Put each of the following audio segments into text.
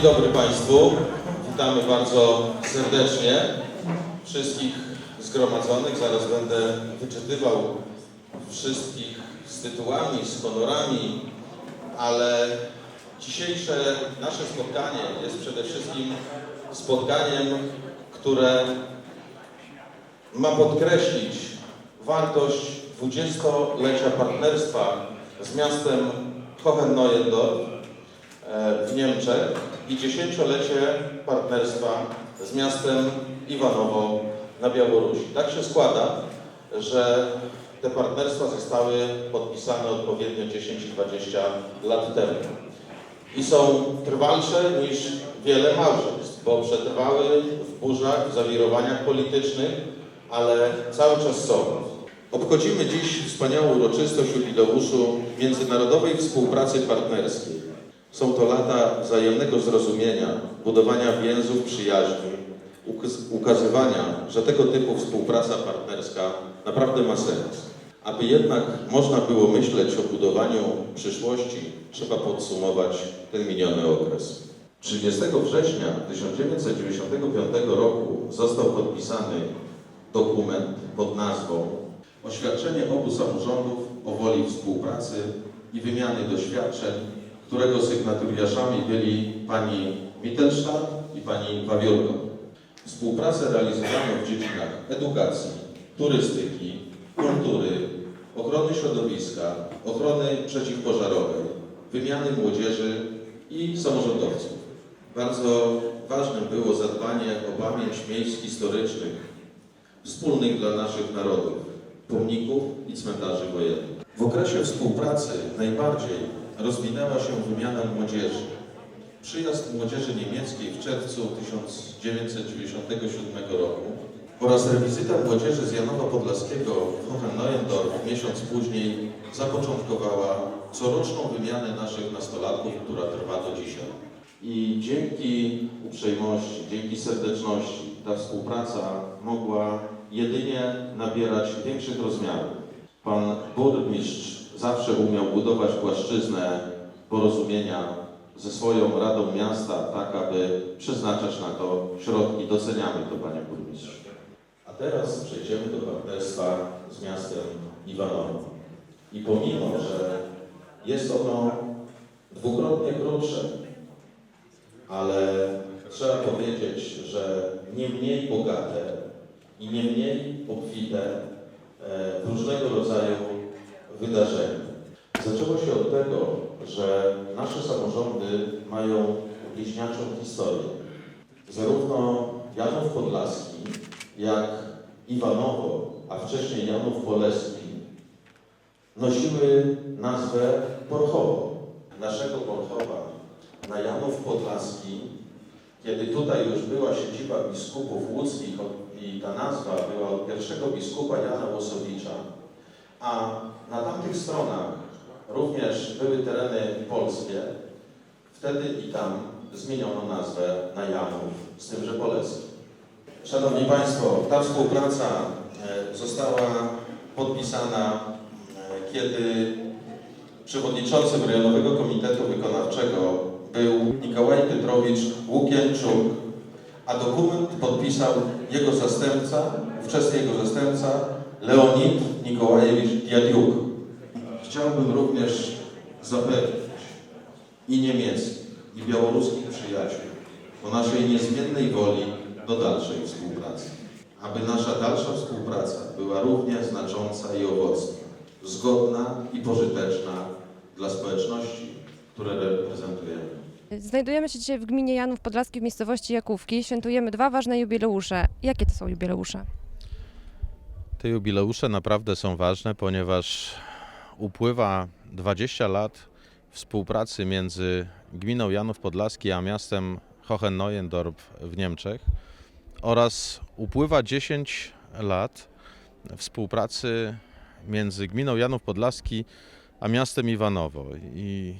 Dzień dobry Państwu. Witamy bardzo serdecznie wszystkich zgromadzonych. Zaraz będę wyczytywał wszystkich z tytułami, z honorami, ale dzisiejsze nasze spotkanie jest przede wszystkim spotkaniem, które ma podkreślić wartość 20-lecia partnerstwa z miastem Hohenneuendorf e, w Niemczech i dziesięciolecie partnerstwa z miastem Iwanowo na Białorusi. Tak się składa, że te partnerstwa zostały podpisane odpowiednio 10 i 20 lat temu i są trwalsze niż wiele małżeństw, bo przetrwały w burzach, w zawirowaniach politycznych, ale cały czas są. Obchodzimy dziś wspaniałą uroczystość jubileuszu międzynarodowej współpracy partnerskiej. Są to lata wzajemnego zrozumienia, budowania więzów przyjaźni, ukaz- ukazywania, że tego typu współpraca partnerska naprawdę ma sens. Aby jednak można było myśleć o budowaniu przyszłości, trzeba podsumować ten miniony okres. 30 września 1995 roku został podpisany dokument pod nazwą Oświadczenie obu samorządów o woli współpracy i wymiany doświadczeń, którego sygnatariuszami byli pani Mittelstadt i pani Wawiórko. Współpracę realizowano w dziedzinach edukacji, turystyki, kultury, ochrony środowiska, ochrony przeciwpożarowej, wymiany młodzieży i samorządowców. Bardzo ważne było zadbanie o pamięć miejsc historycznych, wspólnych dla naszych narodów, pomników i cmentarzy wojennych. W okresie współpracy najbardziej rozwinęła się wymiana młodzieży. Przyjazd młodzieży niemieckiej w czerwcu 1997 roku oraz rewizyta młodzieży z Janowa Podlaskiego w Hoheneuendorf miesiąc później zapoczątkowała coroczną wymianę naszych nastolatków, która trwa do dzisiaj. I dzięki uprzejmości, dzięki serdeczności ta współpraca mogła jedynie nabierać większych rozmiarów. Pan burmistrz zawsze umiał budować płaszczyznę porozumienia ze swoją Radą Miasta, tak aby przeznaczać na to środki. Doceniamy to, panie burmistrzu. A teraz przejdziemy do partnerstwa z miastem Iwanowo. I pomimo, że jest ono dwukrotnie krótsze, ale trzeba powiedzieć, że nie mniej bogate i nie mniej obfite e, w różnego rodzaju wydarzenia. Zaczęło się od tego, że nasze samorządy mają bliźniaczą historię. Zarówno Janów Podlaski, jak Iwanowo, a wcześniej Janów Poleski nosiły nazwę Porchowo. Naszego Porchowa na Janów Podlaski, kiedy tutaj już była siedziba biskupów łódzkich i ta nazwa była od pierwszego biskupa Jana Łosowicza, a na tamtych stronach również były tereny polskie, wtedy i tam zmieniono nazwę na Janów, z tym, że Poleski. Szanowni Państwo, ta współpraca e, została podpisana, e, kiedy przewodniczącym Rejonowego Komitetu Wykonawczego był Nikołaj Piotrowicz Łukienczuk, a dokument podpisał jego zastępca, ówczesny jego zastępca Leonid Nikołajewicz Diadiuk. Chciałbym również zapewnić i niemieckich, i białoruskich przyjaciół o naszej niezmiennej woli do dalszej współpracy. Aby nasza dalsza współpraca była równie znacząca i owocna, zgodna i pożyteczna dla społeczności, które reprezentujemy. Znajdujemy się dzisiaj w gminie Janów Podlaski w miejscowości Jakówki. Świętujemy dwa ważne jubileusze. Jakie to są jubileusze? Te jubileusze naprawdę są ważne, ponieważ upływa 20 lat współpracy między gminą Janów Podlaski a miastem Hoheneuendorf w Niemczech oraz upływa 10 lat współpracy między gminą Janów Podlaski a miastem Iwanowo. I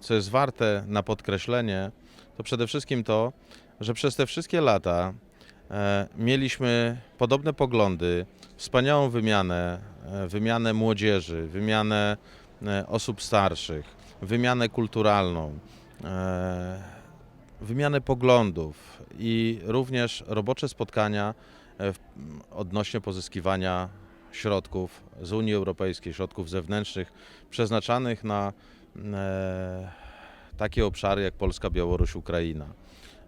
co jest warte na podkreślenie, to przede wszystkim to, że przez te wszystkie lata mieliśmy podobne poglądy, wspaniałą wymianę, e, wymianę młodzieży, wymianę e, osób starszych, wymianę kulturalną. E, wymianę poglądów i również robocze spotkania e, odnośnie pozyskiwania środków z Unii Europejskiej, środków zewnętrznych przeznaczanych na e, takie obszary jak Polska, Białoruś, Ukraina.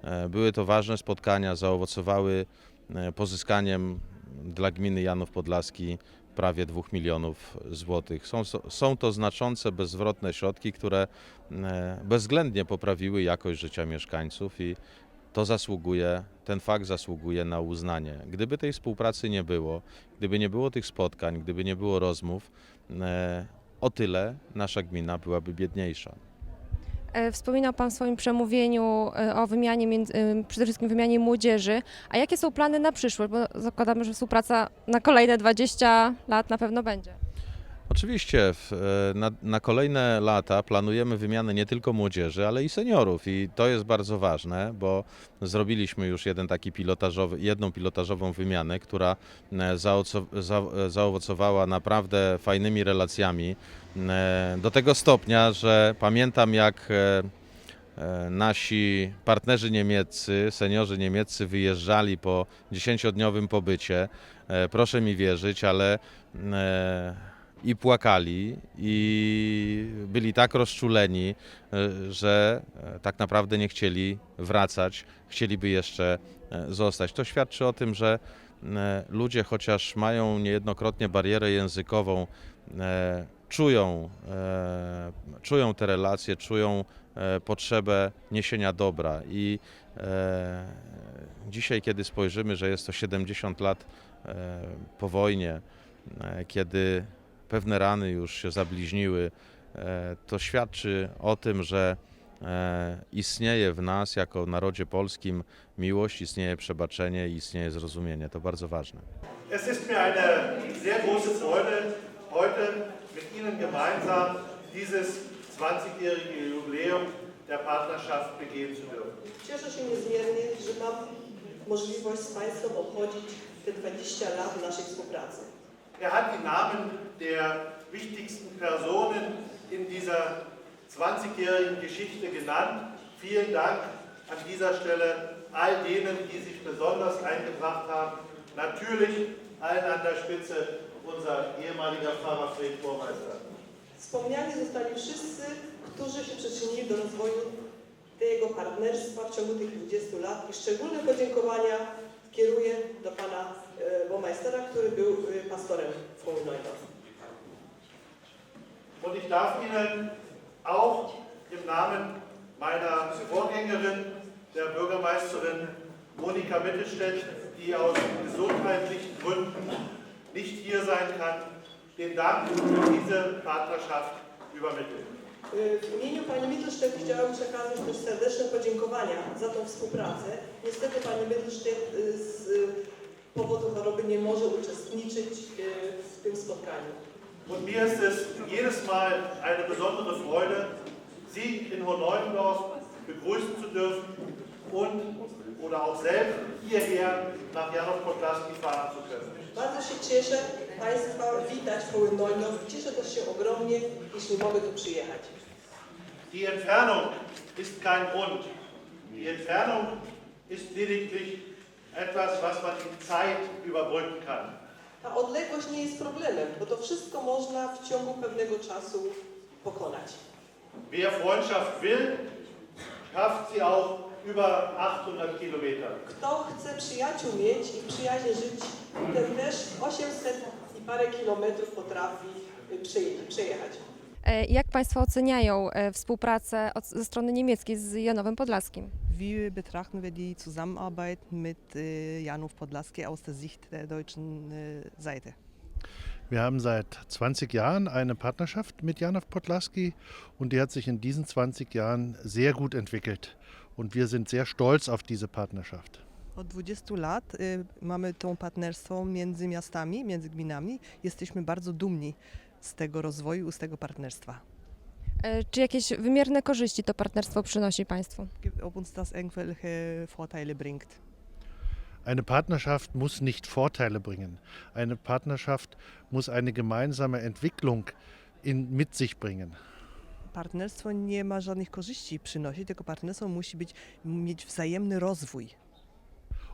E, Były to ważne spotkania, zaowocowały e, pozyskaniem dla gminy Janów Podlaski prawie 2 milionów złotych. Są, są to znaczące, bezzwrotne środki, które e, bezwzględnie poprawiły jakość życia mieszkańców i to zasługuje, ten fakt zasługuje na uznanie. Gdyby tej współpracy nie było, gdyby nie było tych spotkań, gdyby nie było rozmów, o tyle nasza gmina byłaby biedniejsza. E, Wspominał Pan w swoim przemówieniu e, o wymianie, e, przede wszystkim wymianie młodzieży. A jakie są plany na przyszłość? Bo zakładamy, że współpraca na kolejne 20 lat na pewno będzie. Oczywiście e, na, na kolejne lata planujemy wymianę nie tylko młodzieży, ale i seniorów i to jest bardzo ważne, bo zrobiliśmy już jeden taki pilotażowy, jedną pilotażową wymianę, która e, zaoco- za, e, zaowocowała naprawdę fajnymi relacjami do tego stopnia, że pamiętam jak nasi partnerzy niemieccy, seniorzy niemieccy wyjeżdżali po 10-dniowym pobycie. Proszę mi wierzyć, ale i płakali, i byli tak rozczuleni, e, że e, tak naprawdę nie chcieli wracać, chcieliby jeszcze e, zostać. To świadczy o tym, że ludzie, chociaż mają niejednokrotnie barierę językową, czują, czują te relacje, czują potrzebę niesienia dobra. I dzisiaj, kiedy spojrzymy, że jest to 70 lat po wojnie, kiedy pewne rany już się zabliźniły, e, to świadczy o tym, że e, istnieje w nas, jako narodzie polskim, miłość, istnieje przebaczenie i istnieje zrozumienie. To bardzo ważne. Es ist mir eine sehr große Freude, heute mit Ihnen gemeinsam dieses 20-jährige Jubiläum der Partnerschaft begehen zu dürfen. Cieszę się niezmiernie, że mam możliwość z Państwem obchodzić te 20 lat naszej współpracy. Er hat die Namen der wichtigsten Personen in dieser 20-jährigen Geschichte genannt. Vielen Dank an dieser Stelle all denen, die sich besonders eingebracht haben. Natürlich allen an der Spitze unser ehemaliger Pfarrer Fred Burmeister. Wspomniani zostali wszyscy, którzy się przyczynili do rozwoju tego partnerstwa w ciągu tych 20 lat i szczególne podziękowania kieruję do Pana e, Bomeistera, który był e, pastorem w Hohenneudorf. Und ich darf Ihnen auch im Namen meiner Vorgängerin, der Bürgermeisterin Monika Mittelstädt, die aus gesundheitlichen Gründen nicht hier sein kann, den Dank für diese Partnerschaft übermitteln. E, W imieniu Pani Mittelstedt chciałam przekazać też serdeczne podziękowania za tą współpracę. Niestety Pani Mittelstedt z powodu choroby nie może uczestniczyć e, w tym spotkaniu. Und mir ist es jedes Mal eine besondere Freude, Sie in Hohenneudendorf begrüßen zu dürfen und oder auch selbst hierher nach Janov Podlaski fahren zu können. Bardzo się cieszę Państwa witać w Hohenneudorf. Cieszę też się ogromnie, jeśli mogę tu przyjechać. Die Entfernung ist kein Grund. Die Entfernung ist lediglich etwas, was man in Zeit überbrücken kann. Ta odległość nie jest problemem, bo to wszystko można w ciągu pewnego czasu pokonać. Wer Freundschaft will, schafft sie auch über 800 Kilometer. Kto chce przyjaciół mieć i przyjaźnie żyć, ten też 800 i parę kilometrów potrafi y, przeje- przejechać. E, Jak Państwo oceniają e, współpracę od, ze strony niemieckiej z Janowem Podlaskim? Wie betrachten wir die Zusammenarbeit mit äh, Janów Podlaski aus der Sicht der deutschen Seite? Wir haben seit 20 Jahren eine Partnerschaft mit Janov Podlaski und die hat sich in diesen 20 Jahren sehr gut entwickelt. Und wir sind sehr stolz auf diese Partnerschaft. Od 20 lat y, mamy to partnerstwo między miastami, między gminami. Jesteśmy bardzo dumni z tego rozwoju, z tego partnerstwa. E, Czy jakieś wymierne korzyści to partnerstwo przynosi Państwu? Gibt- Ob uns das irgendwelche Vorteile bringt? Eine Partnerschaft muss nicht Vorteile bringen. Eine Partnerschaft muss eine gemeinsame Entwicklung in, mit sich bringen. partnerstwo nie ma żadnych korzyści przynosić, tylko partnerstwo musi być, mieć wzajemny rozwój.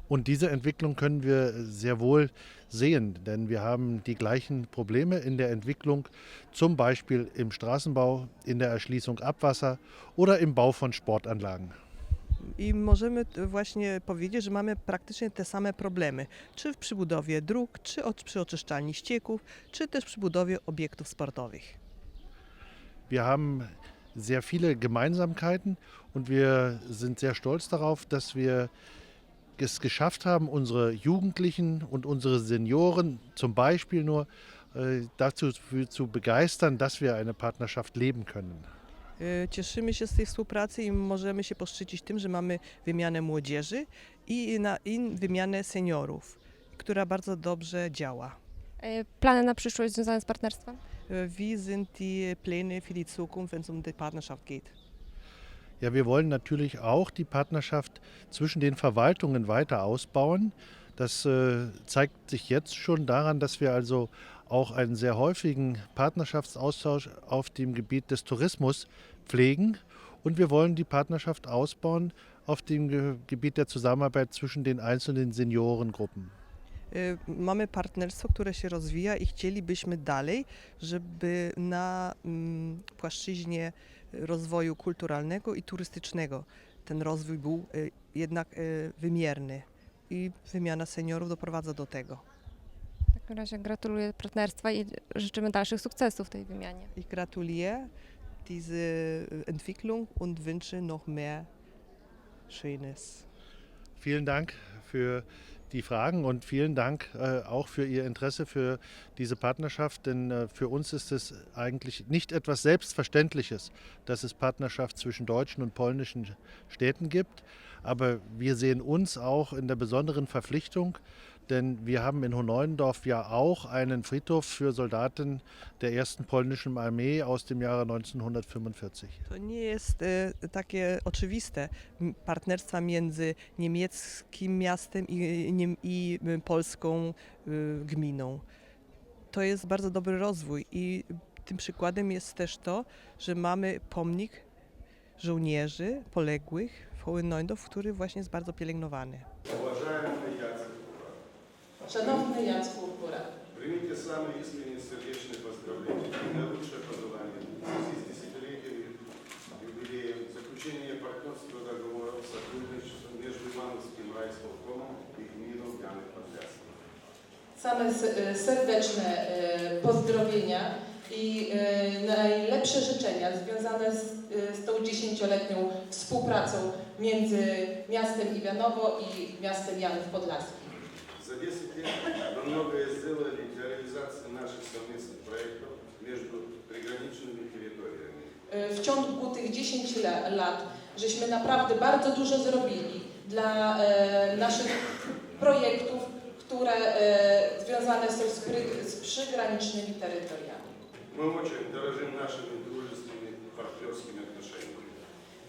Und diese Entwicklung können wir sehr wohl sehen, denn wir haben die gleichen Probleme in der Entwicklung, zum Beispiel im Straßenbau, in der Erschließung Abwasser oder im Bau von Sportanlagen. I możemy właśnie powiedzieć, że mamy praktycznie te same problemy, czy w przybudowie dróg, czy przy oczyszczalni ścieków, czy też przy budowie obiektów sportowych. Wir haben sehr viele Gemeinsamkeiten und wir sind sehr stolz darauf, dass wir es geschafft haben, unsere Jugendlichen und unsere Senioren zum Beispiel nur äh, dazu für, zu begeistern, dass wir eine Partnerschaft leben können. Y, Cieszymy się z tej współpracy i możemy się poszczycić tym, że mamy wymianę młodzieży i, na, i wymianę seniorów, która bardzo dobrze działa. E, Plany na przyszłość związane z partnerstwem? Wie sind die Pläne für die Zukunft, wenn es um die Partnerschaft geht? Ja, wir wollen natürlich auch die Partnerschaft zwischen den Verwaltungen weiter ausbauen. Das äh, zeigt sich jetzt schon daran, dass wir also auch einen sehr häufigen Partnerschaftsaustausch auf dem Gebiet des Tourismus pflegen. Und wir wollen die Partnerschaft ausbauen auf dem Ge Gebiet der Zusammenarbeit zwischen den einzelnen Seniorengruppen. Y, Mamy partnerstwo, które się rozwija i chcielibyśmy dalej, żeby na mm, płaszczyźnie rozwoju kulturalnego i turystycznego ten rozwój był y, jednak y, wymierny. I wymiana seniorów doprowadza do tego. W takim razie gratuluję partnerstwa i życzymy dalszych sukcesów w tej wymianie. Ich gratuliere diese Entwicklung und wünsche noch mehr Schönes. Vielen Dank für die Fragen und vielen Dank äh, auch für Ihr Interesse für diese Partnerschaft, denn äh, für uns ist es eigentlich nicht etwas Selbstverständliches, dass es Partnerschaft zwischen deutschen und polnischen Städten gibt. Aber wir sehen uns auch in der besonderen Verpflichtung, Denn wir haben in Hohneuendorf ja auch einen Friedhof für Soldaten der ersten polnischen Armee aus dem Jahre 1945. To nie jest e, takie oczywiste partnerstwa między niemieckim miastem i, polską e, gminą. To jest bardzo dobry rozwój i tym przykładem jest też to, że mamy pomnik żołnierzy poległych w Hohenneundorf, który właśnie jest bardzo pielęgnowany. Szanowny Jacku Kura, примите самые искренние сердечные поздравления и наилучшие пожелания в связи с десятилетием юбилеем заключения партнерского договора о сотрудничестве между Ивановским райисполкомом и гмином Яны Подляски. same s- e, serdeczne e, pozdrowienia i e, najlepsze życzenia związane z, e, z tą dziesięcioletnią współpracą między miastem Iwanowo i miastem Janów Podlaskich. За 10 лет мы многое сделали для реализации наших совместных проектов между приграничными территориями. E, W ciągu tych 10 la- lat żeśmy naprawdę bardzo dużo zrobili dla e, naszych projektów, które e, związane są z, pry, z przygranicznymi terytoriami. Мы очень дорожим нашими дружественными партнерскими отношениями.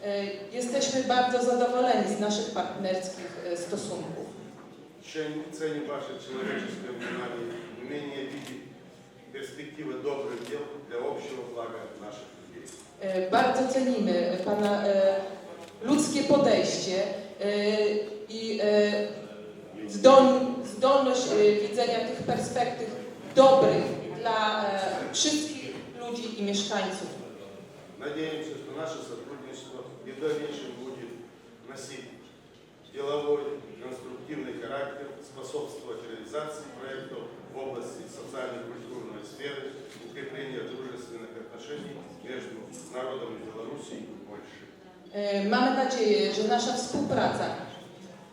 E, Jesteśmy bardzo zadowoleni z naszych partnerskich e, stosunków. Ценим ценим ваше человеческое внимание, умение видеть перспективы добрых дел для общего блага наших людей. E, Bardzo cenimy Pana e, ludzkie podejście e, i e, zdol- zdolność e, widzenia tych perspektyw dobrych dla e, wszystkich ludzi i mieszkańców. Надеемся, что наше сотрудничество и в дальнейшем будет носить деловой, конструктивный характер, способствовать реализации проектов в области социально-культурной сферы, укрепления дружественных отношений между народами Беларуси и Польши. E, Mamy nadzieję, że nasza współpraca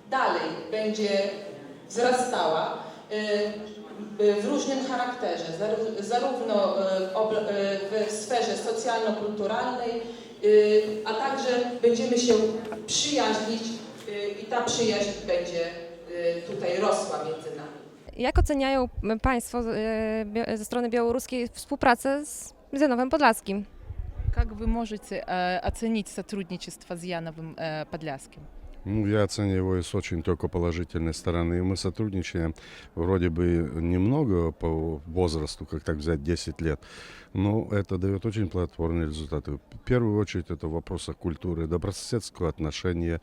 dalej będzie wzrastała e, w różnym charakterze, zaró- zarówno e, w obla- e, w sferze socjalno-kulturalnej, e, a także będziemy się przyjaźnić e, i ta przyjaźń będzie e, tutaj rosła między nami. Jak oceniają m, Państwo e, bio- ze strony białoruskiej współpracę z Janowem Podlaskim? Как вы можете э, оценить сотрудничество с Яновым э, Подляским? Ну, я оцениваю его с очень только положительной стороны. Мы сотрудничаем вроде бы немного по возрасту, как так взять 10 лет, но это дает очень плодотворные результаты. В первую очередь это в вопросах культуры, добрососедского отношения.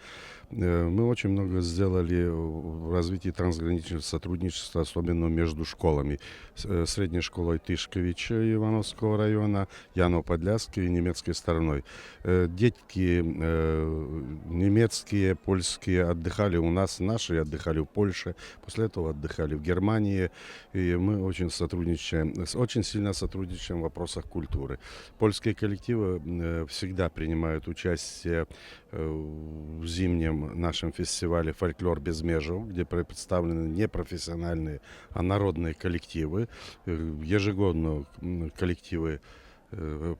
Э, Мы очень много сделали в развитии трансграничного сотрудничества, особенно между школами. Э, Средней школой Тышковича Ивановского района, Янов-Подляской и немецкой стороной. Э, Детки немецкие, польские отдыхали у нас, наши отдыхали в Польше, после этого отдыхали в Германии, и мы очень сотрудничаем, очень сильно сотрудничаем в вопросах культуры. Польские коллективы э, всегда принимают участие э, в зимнем нашем фестивале «Фольклор без межев», где представлены не профессиональные, а народные коллективы. Э, Ежегодно коллективы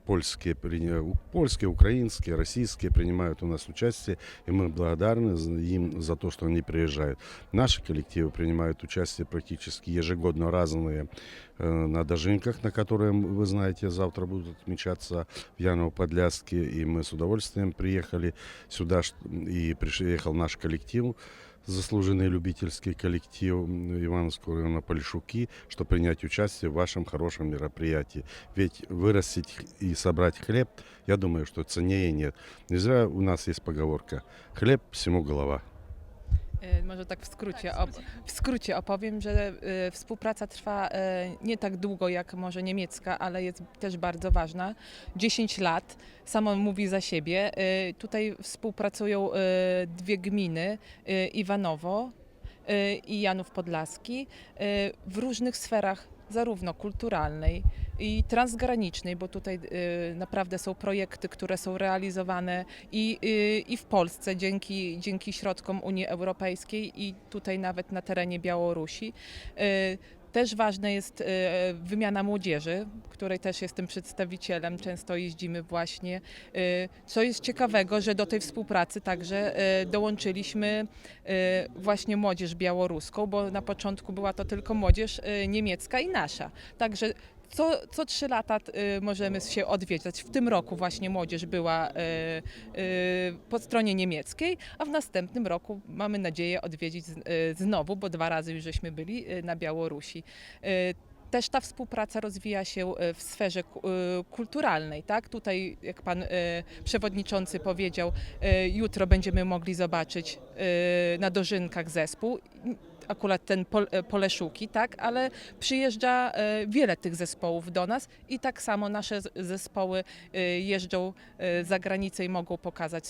польские, приня- польские, украинские, российские принимают у нас участие, и мы благодарны им за то, что они приезжают. Наши коллективы принимают участие практически ежегодно разные э, на дожинках, на которые, вы знаете, завтра будут отмечаться в Яново-Подляске, и мы с удовольствием приехали сюда, и приехал наш коллектив, заслуженный любительский коллектив Ивановского района Полишуки, чтобы принять участие в вашем хорошем мероприятии. Ведь вырастить и собрать хлеб, я думаю, что ценнее нет. Не зря у нас есть поговорка «хлеб всему голова». E, Może tak w skrócie, op- w skrócie opowiem, że e, współpraca trwa e, nie tak długo jak może niemiecka, ale jest też bardzo ważna. 10 lat, samo mówi za siebie. Tutaj współpracują dwie gminy, Iwanowo i Janów Podlaski, w różnych sferach, zarówno kulturalnej i transgranicznej, bo tutaj e, naprawdę są projekty, które są realizowane i, y, i w Polsce dzięki, dzięki środkom Unii Europejskiej i tutaj nawet na terenie Białorusi. Też ważna jest y, wymiana młodzieży, której też jestem przedstawicielem, często jeździmy właśnie. Y, Co jest ciekawego, że do tej współpracy także y, dołączyliśmy właśnie młodzież białoruską, bo na początku była to tylko młodzież niemiecka i nasza. Także co, co trzy lata y, możemy się odwiedzać. W tym roku właśnie młodzież była y, y, po stronie niemieckiej, a w następnym roku mamy nadzieję odwiedzić z- y, znowu, bo dwa razy już żeśmy byli y, na Białorusi. Y, też ta współpraca rozwija się y, w sferze y, kulturalnej, tak? Tutaj, jak pan y, przewodniczący powiedział, jutro będziemy mogli zobaczyć na dożynkach zespół. Akurat ten Pol, e, Poleszuki, tak, ale przyjeżdża e, wiele tych zespołów do nas i tak samo nasze zespoły e, jeżdżą za granicę i mogą pokazać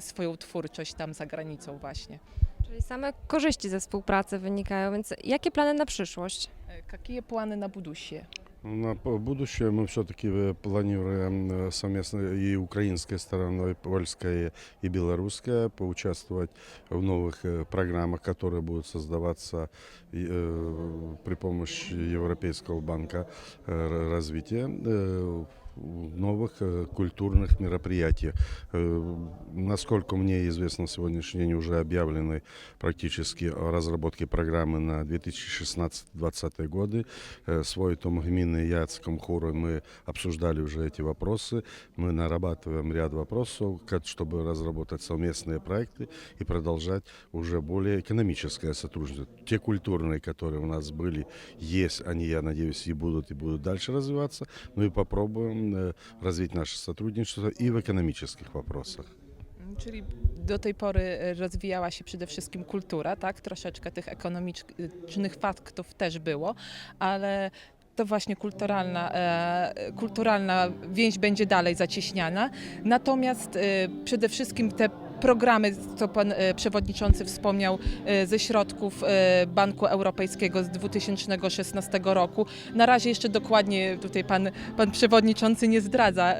swoją twórczość tam za granicą właśnie. Czyli same korzyści ze współpracy wynikają, więc jakie plany na przyszłość? Jakie plany na budusie? На будущее мы все-таки планируем э, совместно и украинской стороной, польской и белорусской поучаствовать в новых э, программах, которые будут создаваться и, э, при помощи Европейского банка э, развития. Э, новых э, культурных мероприятиях. Э, Насколько мне известно, сегодняшний день уже объявлены практически о разработке программы на 2016-2020 годы. Э, Свой Том Гмины Яцком хору мы обсуждали уже эти вопросы. Мы нарабатываем ряд вопросов, чтобы разработать совместные проекты и продолжать уже более экономическое сотрудничество. Те культурные, которые у нас были, есть, они, я надеюсь, и будут, и будут дальше развиваться. Ну и попробуем развить наше сотрудничество и в экономических вопросах. Mm, Czyli do tej pory e, rozwijała się przede wszystkim kultura, tak? Troszeczkę tych ekonomicznych faktów też było, ale to właśnie kulturalna, e, kulturalna więź będzie dalej zacieśniana. Natomiast e, przede wszystkim te programy, co pan e, przewodniczący wspomniał, e, ze środków e, Banku Europejskiego z 2016 roku. Na razie jeszcze dokładnie tutaj pan, pan przewodniczący nie zdradza,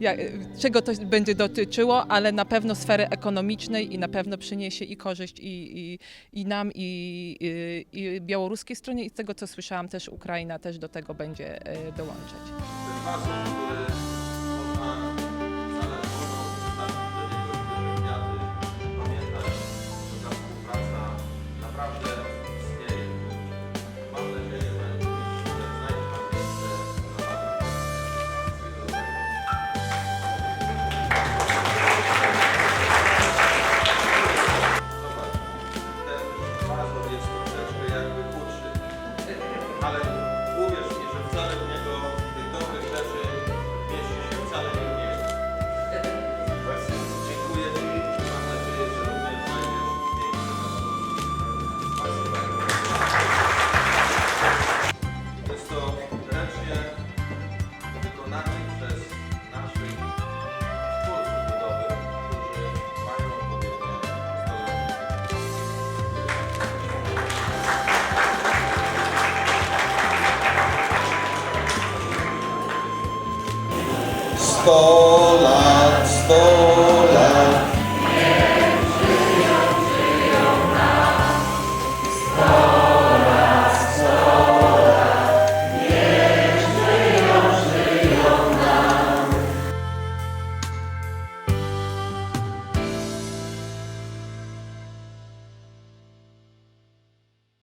jak, czego to będzie dotyczyło, ale na pewno sfery ekonomicznej i na pewno przyniesie i korzyść i, i, i nam, i, i, i białoruskiej stronie i z tego co słyszałam też Ukraina też do tego będzie dołączać. wykonanych przez naszych twórców którzy mają odpowiednie zdolności. Sto lat,